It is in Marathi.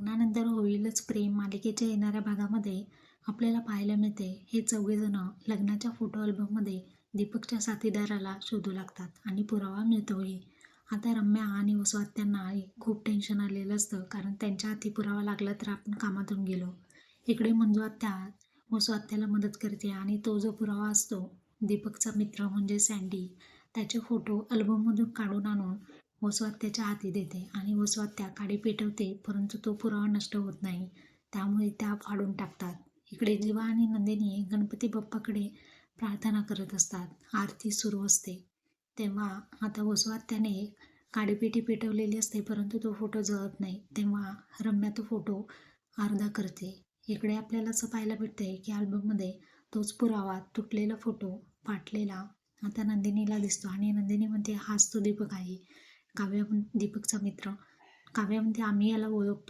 लग्नानंतर होईलच प्रेम मालिकेच्या येणाऱ्या भागामध्ये आपल्याला पाहायला मिळते. हे चौघेजणं लग्नाच्या फोटो अल्बममध्ये दीपकच्या साथीदाराला शोधू लागतात आणि पुरावा मिळतोही आता रम्या आणि वसुआत्यांना खूप टेन्शन आलेलं असतं कारण त्यांच्या हाती पुरावा लागला तर आपण कामातून गेलो. इकडे मंजू आत्या वसवात्याला मदत करते आणि तो जो पुरावा असतो दीपकचा मित्र म्हणजे सँडी त्याचे फोटो अल्बममधून काढून आणून वसवात त्याच्या हाती देते आणि वसवात त्या काडी पेटवते परंतु तो पुरावा नष्ट होत नाही. त्यामुळे त्या फाडून टाकतात. इकडे जीवा आणि नंदिनी गणपती बाप्पाकडे प्रार्थना करत असतात. आरती सुरू असते. तेव्हा आता वसवात त्याने काडीपेटी पेटवलेली असते परंतु तो फोटो जळत नाही. तेव्हा रम्या तो फोटो अर्धा करते. इकडे आपल्याला असं पाहायला भेटते की अल्बममध्ये तोच पुरावा तुटलेला फोटो फाटलेला आता नंदिनीला दिसतो. आणि नंदिनी म्हणते हाच तो दीपक आहे. काव्या दीपकचा मित्र. काव्यामध्ये आम्ही याला ओळखतो.